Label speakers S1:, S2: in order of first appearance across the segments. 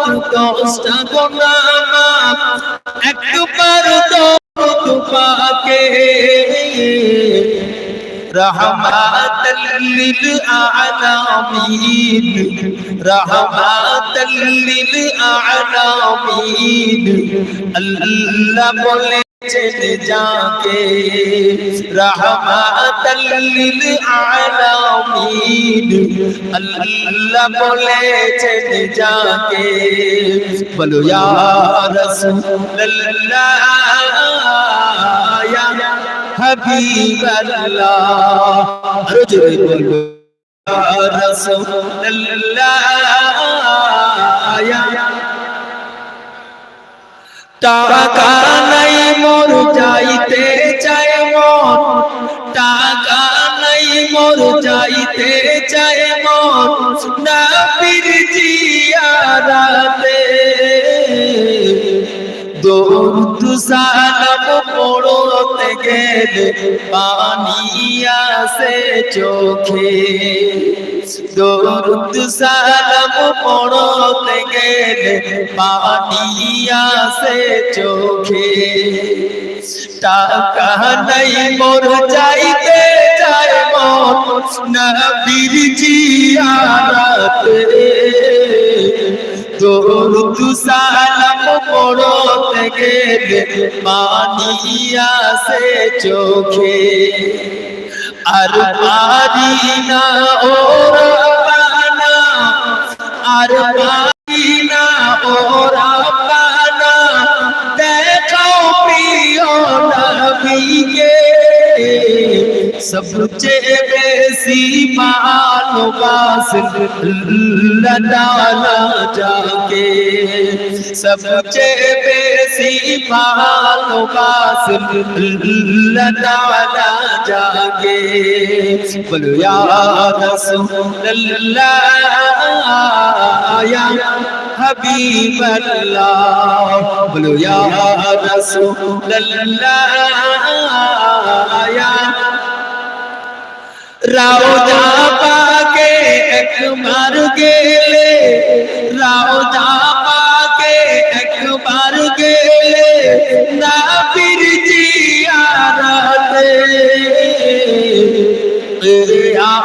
S1: দশটা গোনা একবার দরুদ পাকে رحمة للأعلامين رحمة للأعلامين الله দিয়েছেন যাকে রহমাতাল্লিল আলামিন আল্লাহ বলেছেন যাকে বলো ইয়া রাসূলুল্লাহ ইয়া হাবিবাল্লাহ আরও জোরে বলো ইয়া রাসূলুল্লাহ ইয়া টাকা যাইতে চায় মন, টাকা নাই মোর যাইতে চায় মন, না পীর জিয়ারাতে দৌদ সালাম পড়তে গেলে পানি আসে চোখে। সালাম পড়তে গেলে পানি আসে চোখে। টাকা নাই মোর যাইতে যায় মন। নবীর জিয়ারতে দরুদ সালাম পড়তে গেলে পানি আসে চোখে। আর পারি না ও রাব্বানা আর পারি সবচেয়ে বেশি ভালোবাসেন লদানা যাকে সবচেয়ে বেশি ভালোবাসেন লদানা যাকে বলো ইয়া রাসূলুল্লাহ ইয়া হাবিবাল্লাহ বলো ইয়া রাসূলুল্লাহ ইয়া রাউজা পাকে একবার গেলে, রাউজা পাকে একবার গেলে, না পীর জিয়ারতে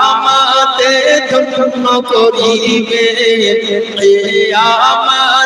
S1: আমাতে ধন্য করিবে আমাতে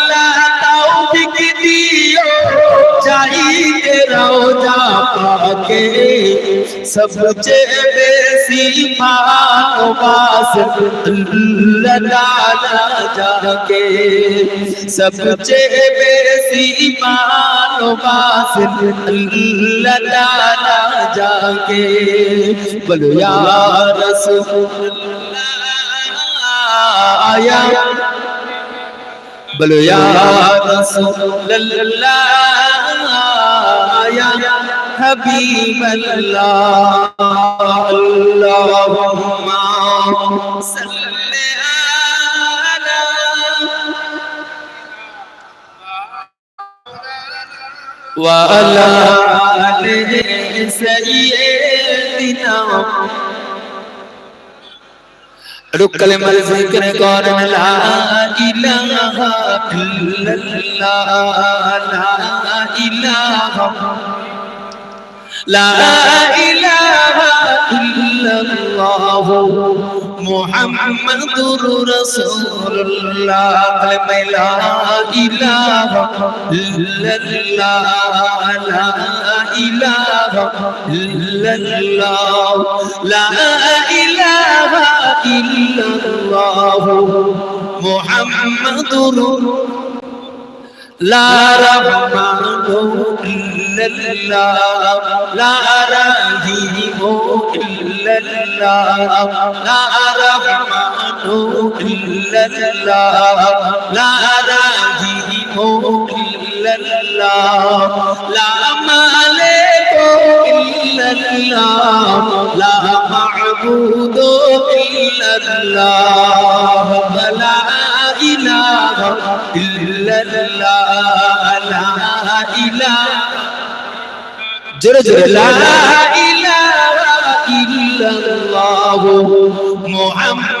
S1: চাইতে রওজা পাকে সবচেয়ে বেশি ভালোবাস লদানা যাকে সবচেয়ে বেশি ভালোবাস লদানা যাকে বলো ইয়া রাসূলুল্লাহ ইয়া বলো ইয়া রাসূলুল্লাহ یا حبیب اللہ اللہم صلی وعلى آل سيدنا رک کلمہ ذکر کر لا الہ الا اللہ لا الہ لا الہ الا اللہ محمد رسول اللہ کلمہ لا الہ الا اللہ لا الہ الا اللہ لا الہ ইল্লাল্লাহ মুহাম্মাদুর লা রাহমানু ইল্লাল্লাহ লা রাহিমু ইল্লাল্লাহ লা الله لا معبود إلا الله لا إله إلا الله لا إله جرى جرى لا إله إلا الله محمد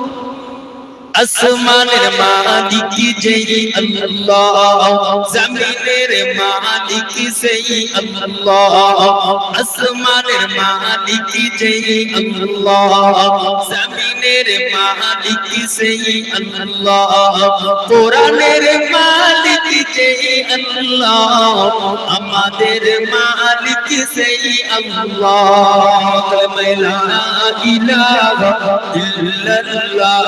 S1: আসমানের মালিক যেই আল্লাহ, জমিনের মালিক সেই আল্লাহ, আসমানের মালিক যেই আল্লাহ, জমিনের মালিক সেই আল্লাহ, কোরআনের মালিক যেই আল্লাহ, আমাদের মালিক সেই আল্লাহ। লা ইলাহা ইল্লাল্লাহ।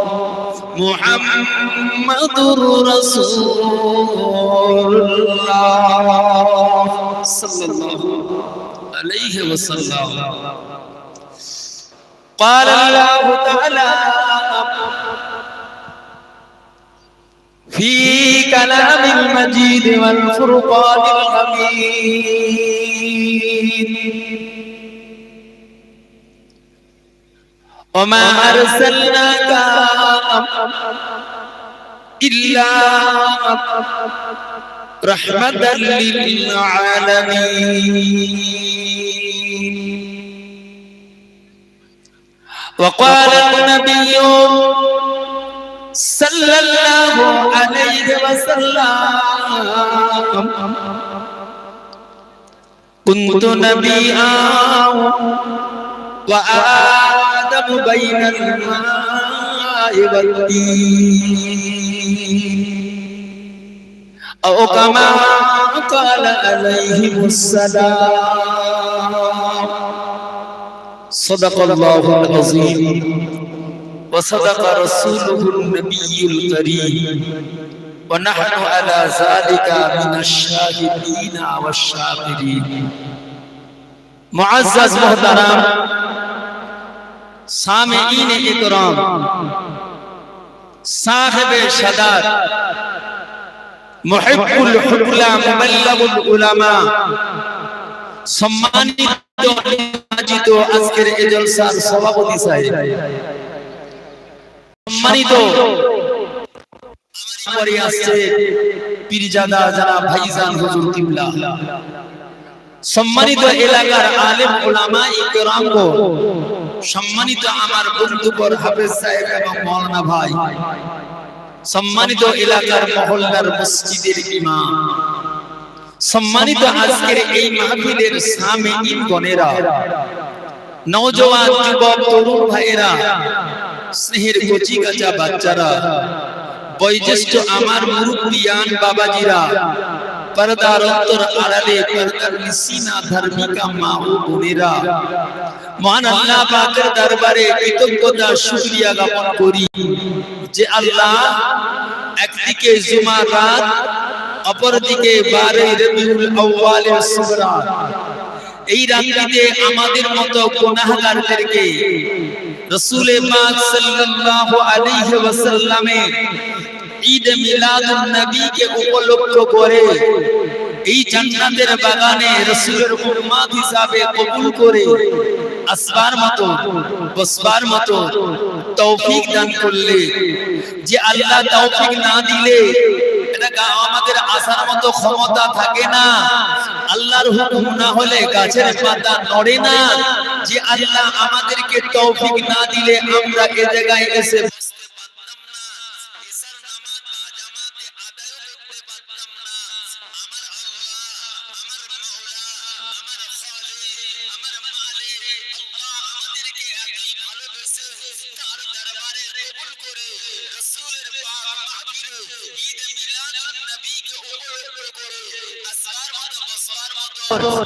S1: محمد رسول الله. صلى الله عليه وسلم. قال الله تعالى في كلام المجيد والفرقان الحميد. وما أرسلناك إلا رحمة للعالمين. وقال النبي صلى الله عليه وسلم كنت نبيا وآدم بين الماء والدين أو كما قال عليه السلام صدق الله العظيم وصدق رسوله النبي الكريم ونحن على ذلك من الشاهدين والشاكرين معزز محترم سامعین اکرام সাহেবে সাদাত। মহিবুল হুবলা মুবাল্লাগুল উলামা। সম্মানিত আজিত আজকের এই জলসার সভাপতি সাহেব। সম্মানিত পরে আসছে পীরজাদা যারা ভাইজান হুজুর কিবলা। সম্মানিত এলাকার আলেম ওলামা ইকরাম সম্মানিত আমার বন্ধুবর হাফেজ সাহেব এবং মাওলানা ভাই, সম্মানিত এলাকার মহল্লার মসজিদের ইমাম, সম্মানিত আজকের এই মাহফিলের সামিঈন গণেরা নওজওয়ান যুবক, তরুণ ভাইয়েরা, স্নেহের কচি কাঁচা বাচ্চারা, বয়োজ্যেষ্ঠ আমার মুরব্বিয়ান বাবাজিরা পর্দার অন্তর আড়ালে পর্দার নিসিনা ধার্মিকা মা ও বোনেরা। মহান আল্লাহ পাকের দরবারে কৃতজ্ঞতা, শুকরিয়া জ্ঞাপন করি যে আল্লাহ একদিকে জুমার রাত, অপরদিকে বারে রবিউল আউয়ালের সুবরাত এই রাত্রিতে আমাদের মতো গুনাহগারদেরকে রাসূল পাক সাল্লাল্লাহু আলাইহি ওয়াসাল্লামের ঈদ মিলাদুন নবীকে উপলক্ষ করে এই জান্নাতের বাগানে রাসূলের উম্মত হিসাবে কবুল করে আসবার মতো, বসবার মতো তৌফিক দান করলে, যে আল্লাহ তৌফিক না দিলে আমাদের আসার মতো ক্ষমতা থাকে না। আল্লাহর হুকুম না হলে গাছের পাতা নড়ে না। যে আল্লাহ আমাদেরকে তৌফিক না দিলে আমরা এ জায়গায় এসে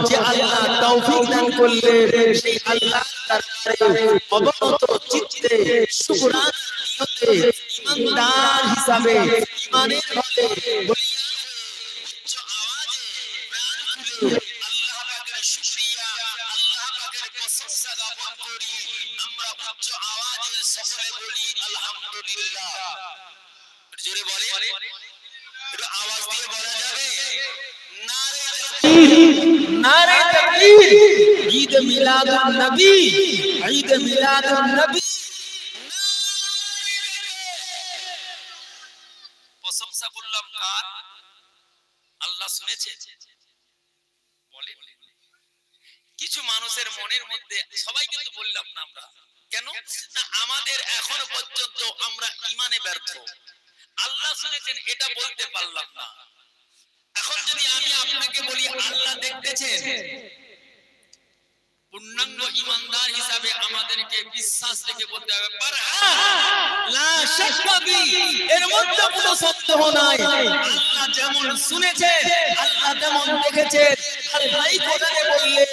S1: যে আল্লাহ, তৌফিক দান করলে সেই আল্লাহ দরবারে অবনত চিত্তে শুকরান নিয়তে ইমানদার হিসাবে, ইমানের বলি উচ্চ আওয়াজে প্রাণ খুলে নারে তাকবীর ঈদ মিলাদুন নবী ঈদ মিলাদুন নবী প্রশংসা করলাম কার? আল্লাহ শুনেছে? বলে কিছু মানুষের মনের মধ্যে সবাই কিন্তু বললাম না আমরা। কেন? না আমাদের এখনও পর্যন্ত আমরা ইমানে ব্যর্থ। আল্লাহ শুনেছেন এটা বলতে পারলাম না। এখন যদি আমি আপনাকে বলি, আল্লাহ দেখতেছেন, পূর্ণাঙ্গ ইমানদার হিসাবে আমাদেরকে বিশ্বাস রেখে বলতে হবে এর মধ্যে কোনো সন্দেহ নাই। আল্লাহ যেমন শুনেছে, আল্লাহ যেমন দেখেছে। আল্লাহ কোরআনে বললেন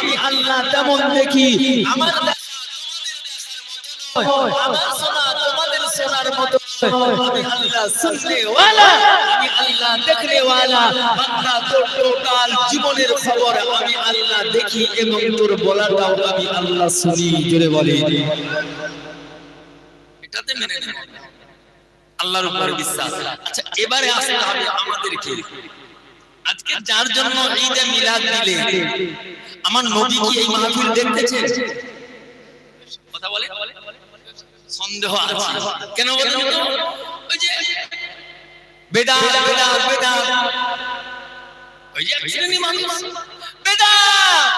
S1: আমি আল্লাহ তেমন দেখি। আমার আমার শোনা তোমাদের শোনার মতো। আমি আল্লাহ শুননে আমি আল্লাহ দেখনে বান্দা তোর টোটাল জীবনের খবর আমি আল্লাহ দেখি এবং তোর বলাটাও আমি আল্লাহ শুনি। জোরে বলে এটাতে মেনে নেব আল্লাহর উপর বিশ্বাস। আচ্ছা এবারে আসতে হবে আমাদেরকে। আজকে যার জন্য এই ঈদে মিলাদ দিলে আমার নবী কি এই মাহফিল দেখতেছেন কথা বলে? সন্দেহ আছে। কেন বলেন ওই যে বেদাত বেদাত বেদাত ওই যে শ্রেণি মানুষ। বেদাত।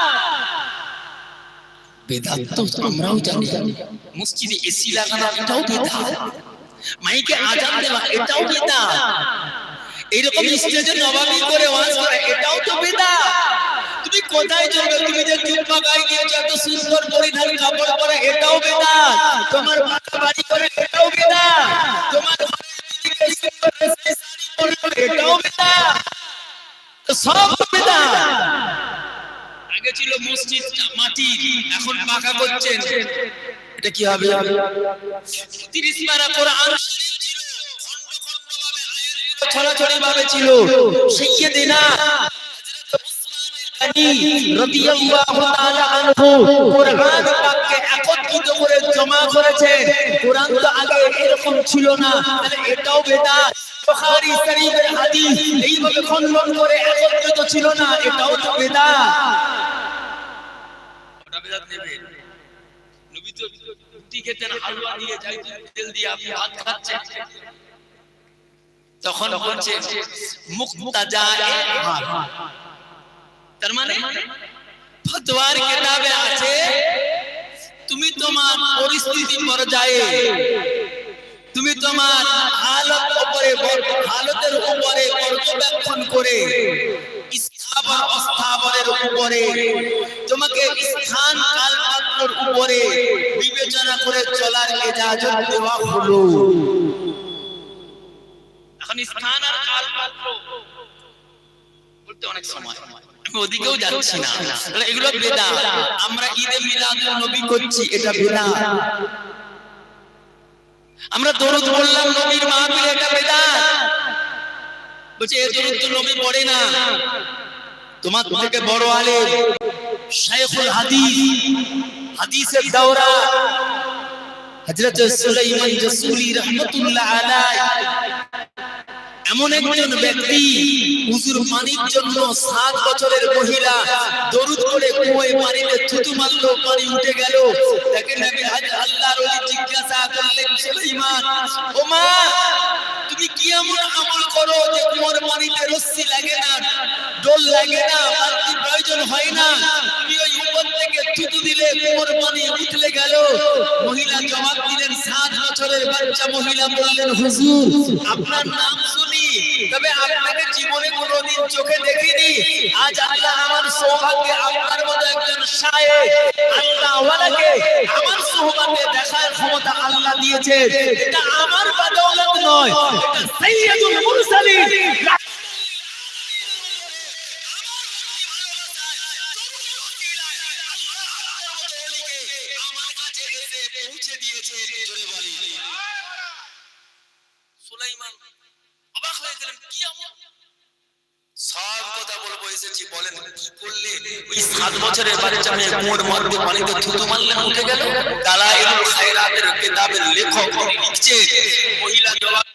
S1: বেদাত তো আমরাও জানি। মসজিদে এসি লাগানো এটাও মাইকে আজান দেওয়া এটাও এইরকম স্টেজে নবাবি করে ওয়াজ করে এটাও তো বেদাত। তুমি কোথায় যাবে? তুমি যে জুব্বা গায়ে দিয়েছ এত সুন্দর পরিধান কাপড় পরে, এটাও বেদাত। তোমার পাকা বাড়ি করে, এটাও বেদাত। তোমার আগে ছিল মসজিদ, মাটি, এখন পাকা করছেন। এটা কি হবে? 30 পারা কোরআন ছড়াছড়ি ভাবে ছিল। সাইয়্যিদিনা আলী রাদিয়াল্লাহু তাআলা আনহু কোরআন পাককে একত্রিত করে জমা করেছেন কোরআন তো আগে এরকম ছিল না তাহলে এটাও বেদাত বুখারী শরীফের হাদিস এইভাবে খণ্ডন করে একত্রিত ছিল না এটাও তো বেদাত ওটা বেদাত নেবে নবী তো রুটি খেতেন হালুয়া দিয়ে যাই তেল দিয়ে আপনি ভাত খাচ্ছেন। তখন বলছে মুক্তাজা ভাত তার মানে? ফতোয়ার কিতাবে আছে তুমি তোমার পরিস্থিতি পর্যায়ে তুমি তোমার হালত উপরে হালতের উপরে পর্যবেক্ষণ করে স্থাবর অস্থাবরের উপরে তোমাকে স্থান কাল পাত্রর উপরে বিবেচনা করে চলার ইজাজত দেওয়া হলো। এখন স্থান আর কাল পাত্র বলতে অনেক সময়। ওদিকেও যাচ্ছি না। এগুলো বেদা আমরা ঈদে মিলাদুল নবী করছি এটা বেদা আমরা দরুদ বললাম নবীর মাহফিল এটা বেদা বলছে এ দরুদ তো নবী পড়ে না। তোমার থেকে বড় আলেম শাইখুল হাদিস হাদিসের দাওরা। হযরত সুলাইমান জাসুলি রাহমাতুল্লাহ আলাইহি এমন একজন ব্যক্তি হুজুর পানির জন্য সাত বছরের মহিলা দরুদ করে কুয়োয় পানিতে থুতু মারলো, পানি উঠে গেল। তাকে নবী আল্লাহর ওলি জিজ্ঞাসা করলেন, সুলাইমান, ও মা, তুমি কি এমন আমল করো যে কুয়োর পানিতে রস্সি লাগে না, ডোল লাগে না, বালতি প্রয়োজন হয় না? তুমি ওই উপর থেকে থুতু দিলে কুয়োর পানি উঠলে গেল। মহিলা জবাব দিলেন, সাত বছরের বাচ্চা মহিলা বললেন, হুজুর, আপনার নাম শুনি তবে আপনাকে জীবনে কোনোদিন চোখে দেখিনি। আজ আল্লাহ আমার সৌভাগ্যে আপনার মতো একজন সায়ে আল্লাহ ওয়ালাকে আমার সৌভাগ্যে দেখার ক্ষমতা আল্লাহ দিয়েছে এটা আমার বাদৌলত নয়, এটা সাইয়্যিদুল মুরসালিন। কি আমল সব কথা বলব এসেছি বলেন কি করলে? ওই সাত বছরের বাচ্চা মেয়ে কুয়োর মধ্যে পানিতে থুতু মারলে উঠে গেল। দালাইলুল খায়রাতের কিতাবের লেখক লিখছে মহিলা জবাব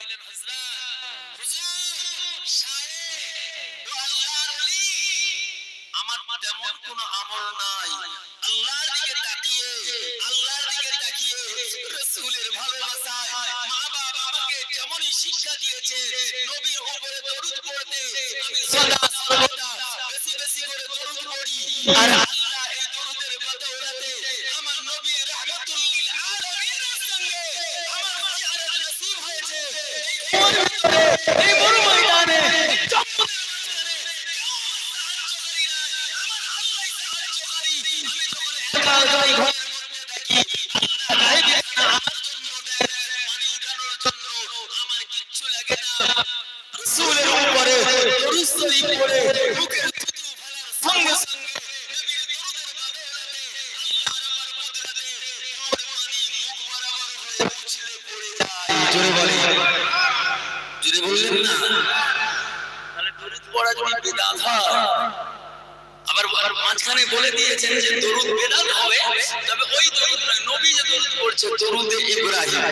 S1: শিক্ষা দিয়েছে নবীর উপরে দরুদ পড়তে আমি সদা সর্বদা বেশি বেশি করে দরুদ পড়ি। আর আল্লাহ এই দরুদের বদৌলতে আমার নবী রাহমাতুল লিল আলামিনের সঙ্গে আমার জিয়ারত নসিব হয়েছে। এই জোরে বললেন, না, তাহলে দরুদ পড়া যদি বিদাত আবার আবার মাঝখানে বলে দিয়েছেন যে দরুদ বেদাত হবে, তবে ওই দরুদ নয় নবী যে দরুদ পড়ছে, দরুদে ইব্রাহিম।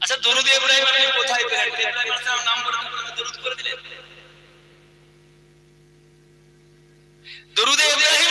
S1: আচ্ছা দরুদ ইব্রাহিম আপনি কোথায় পেলেন? ইব্রাহিম আলাইহিস নাম করে দরুদ করে দিলেন। দরুদে ইব্রাহিম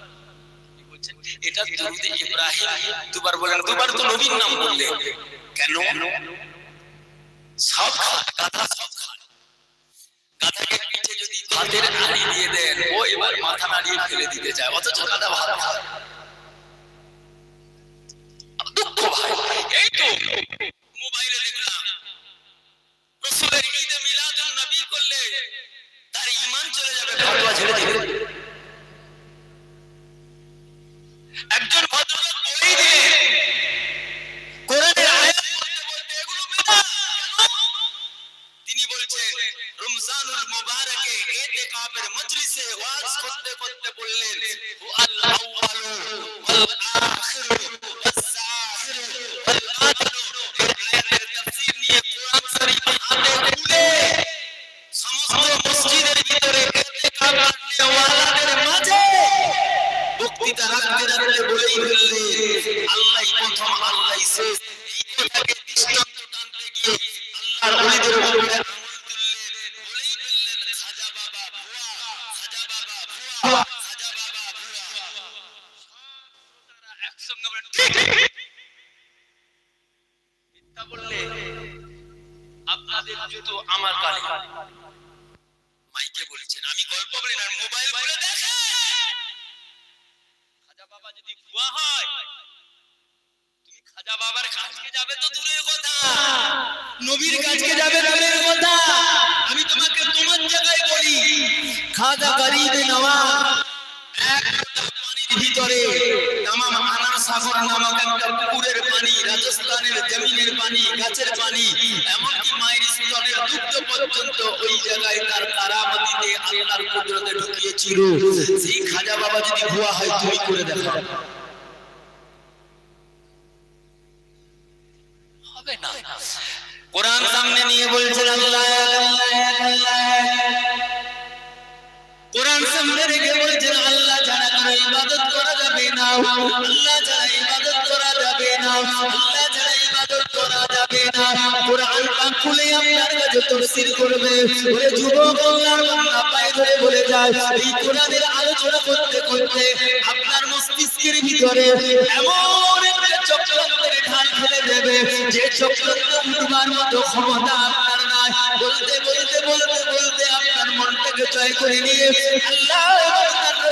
S1: বলছেন, এটা দরুদে ইব্রাহিম। দুবার বলেন দুবার তো নবীর নাম বললে। কেন? সব গাধা সব পিঠে যদি দিয়ে দেন ও এবার মাথা নাড়িয়ে ফেলে দিতে চায় অথচ দুঃখ ভাই এই তো মোবাইলে দেখলাম রসুলের ঈদে মিলাদুন নবী করলে তার ঈমান চলে যাবে ফতোয়া ছেড়ে দিবে। একজন ভদ্রলোক বলেই দিয়ে আপনাদের জুতো আমার কানে। মাইকে বলেছেন, আমি গল্প বলি না, মোবাইল বলে দেখেন। খাজা বাবা যদি ভুয়া হয়, তুমি খাজা বাবার কাছে যাবে তো দূরের কথা। নবীর কাছে যাবে দূরের কথা। আমি তোমাকে তোমার জায়গায় বলি, খাজা গরিব নওয়াজ এক ভিতরে সাগর নামক একটা পুকুরের পানি, রাজস্থানের জমিনের পানি, গাছের পানি, এমনকি মায়ের স্তনের দুগ্ধ পর্যন্ত ওই জায়গায় তার কারামতিতে আল্লাহর কুদরতে ঢুকিয়েছিল। সেই খাজা বাবা যদি ভুয়া হয়, তুমি করে দেখাও। আপনার মস্তিষ্কের ভিতরে এমন একটা চক্রান্তের ঢাল ফেলে দেবে, যে চক্রান্ত উঠবার মতো ক্ষমতা আপনার নাই। বলতে বলতে বলতে বলতে আপনার মনটাকে জয় করে নিয়ে আল্লাহ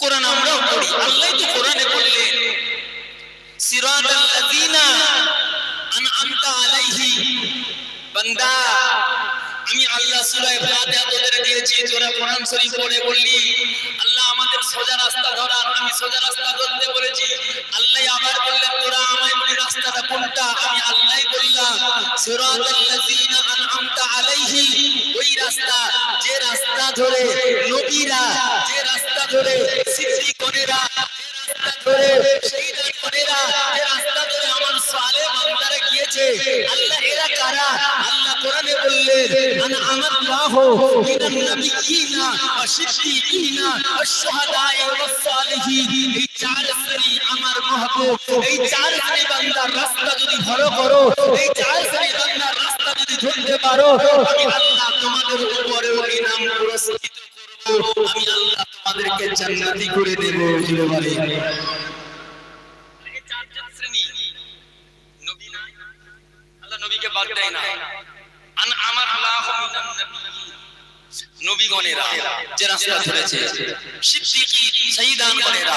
S1: কোরআন আমরাও পড়ি। আল্লাহ তো কোরআনে বললেন সিরাতাল লাযিনা আনআমতা আলাইহি। বান্দা, আমি আল্লাহ সূরা ফাতিহা তোদের দিয়েছি তোরা কোরআন শরীফ পড়ে বললি, আল্লাহ আমাদের সোজা রাস্তা ধরার আমি সোজা রাস্তা ধরতে বলেছি। আল্লাহ আবার বললেন, তোরা আমায় বলি, রাস্তাটা কোনটা? আমি আল্লাহ বললাম আনআমতা আলাইহি ওই রাস্তা, যে রাস্তা ধরে নবীরা, যে রাস্তা ধরে সিদ্দিকরা যে রাস্তা ধরে শহীদরা বান্দার রাস্তা যদি ধরতে পারো, আমি আল্লাহ তোমাদের উপরে ওই নাম পুরস্কৃত তোমাদেরকে জান্নাতি করে দেব এই চারজন শ্রেণি নবী না আল্লাহ নবীকে বাদ দেয় না আন আমার আল্লাহ মিনান নাবিয়্যিন নবীগণেরা যে রাস্তা ধরেছে সিদ্দিকী শহীদানগণেরা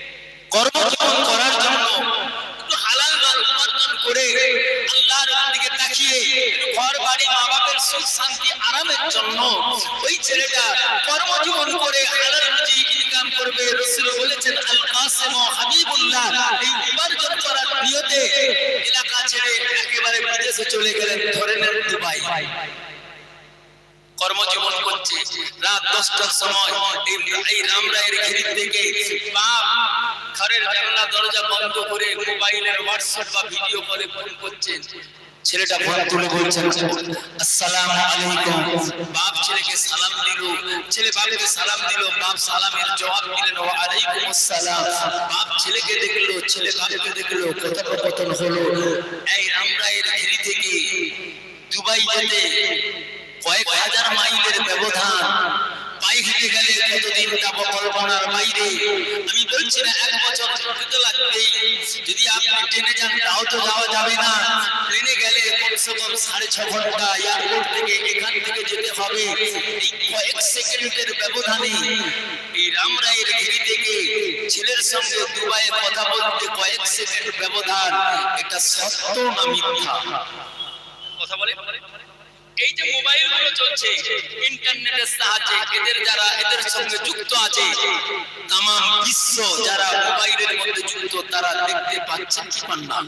S1: কর্মজীবন করার জন্য হালাল উপার্জন করে আল্লাহর দিকে তাকিয়ে ঘর মা বাপের সুখ আরামের জন্য ওই ছেলেটা কর্মজীবন করে হালাল রুজি ইনকাম করবে। রাসূল বলেছেন আল কাসিম হাবিবুল্লাহ। এই উপার্জন করার নিয়তে এলাকা ছেড়ে একেবারে বিদেশে চলে গেলেন, ধরে নেন দুবাই। কর্মজীবন করছে। রাত দশটার সময় এই- রামরায়ের ঘেরি থেকে বাপ, ঘরের জানলা, দরজা বন্ধ করে মোবাইলের হোয়াটসঅ্যাপ বা ভিডিও কলে ফোন করছেন ছেলেটা ফোন তুলে বলছেন আসসালামু আলাইকুম। বাপ ছেলেকে সালাম দিল। ছেলে বাপকে সালাম দিল। বাপ সালামের জবাব দিলেন ওয়া আলাইকুম আসসালাম। বাপ ছেলেকে দেখল, ছেলে বাপকে দেখল, কথোপকথন হলো। এই রামরায়ের ঘেরি থেকে দুবাই যেতে কয়েক হাজার মাইলের ব্যবধান। পায়ে হেঁটে গেলে কতদিন যাব কল্পনার বাইরে? আমি বলছি না, এক বছর তো লাগবেই। যদি আপনি ট্রেনে যান, তাও তো যাওয়া যাবে না। ট্রেনে গেলে কমসে কম সাড়ে ছ ঘণ্টা এয়ারপোর্ট থেকে এখান থেকে যেতে হবে। এই কয়েক সেকেন্ডের ব্যবধানে এই রামরায়ের ঘেরি থেকে ছেলের সঙ্গে দুবাইয়ে কথা বলতে কয়েক সেকেন্ড ব্যবধান, এটা সত্য না মিথ্যা? কথা বলে? এই যে মোবাইলগুলো চলছে, ইন্টারনেটের সাহায্যে এদের যারা এদের সঙ্গে যুক্ত আছে তাম বিশ্ব যারা মোবাইলের মধ্যে যুক্ত, তারা দেখতে পাচ্ছে কি পান না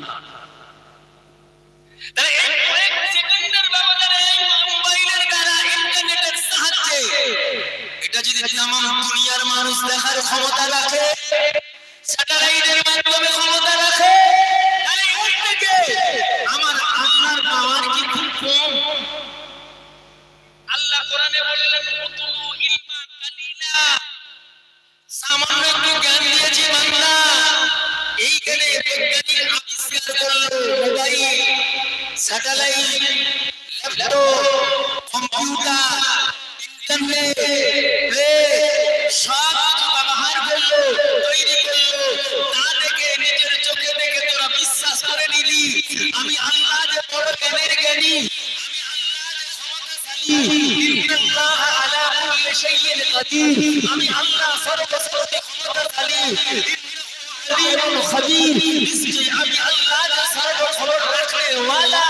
S1: ইন্টারনেটের সাহায্যে, এটা যদি তাম দুনিয়ার মানুষ দেখার ক্ষমতা রাখে, স্যাটেলাইটের মাধ্যমে ক্ষমতা রাখে থেকে আমার আল্লাহর পাওয়ার কি খুব কম? কোরআনে বললেন উতুলু ইলমা কালিলা। সামান্য একটু জ্ঞান দিয়েছি বান্দা। এইখানে বৈজ্ঞানিক আবিষ্কার করল mobile satellite, laptop, computer, internet. Shahin Kadir আমি আল্লাহ সর্বশক্তি ক্ষমতাশালী আলী এবং খবীর আমি আল্লাহ সর্বক্ষমতা রাখলে ওয়ালা